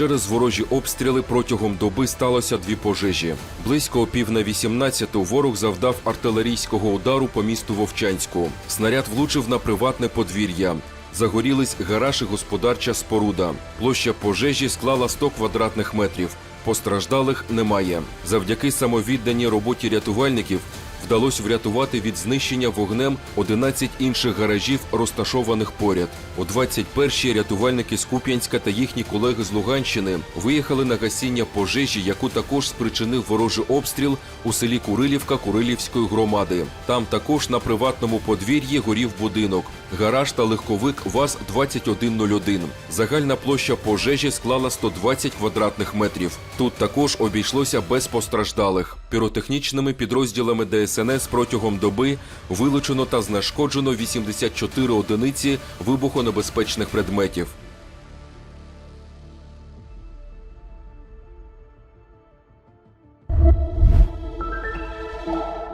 Через ворожі обстріли протягом доби сталося дві пожежі. Близько пів на 18 ворог завдав артилерійського удару по місту Вовчанську. Снаряд влучив на приватне подвір'я. Загорілись гараж і господарча споруда. Площа пожежі склала 100 квадратних метрів. Постраждалих немає. Завдяки самовідданій роботі рятувальників вдалося врятувати від знищення вогнем 11 інших гаражів, розташованих поряд. О 21-й рятувальники з Куп'янська та їхні колеги з Луганщини виїхали на гасіння пожежі, яку також спричинив ворожий обстріл у селі Курилівка Курилівської громади. Там також на приватному подвір'ї горів будинок, гараж та легковик ВАЗ-2101. Загальна площа пожежі склала 120 квадратних метрів. Тут також обійшлося без постраждалих. Піротехнічними підрозділами ДСНС ДСНС протягом доби вилучено та знешкоджено 84 одиниці вибухонебезпечних предметів. you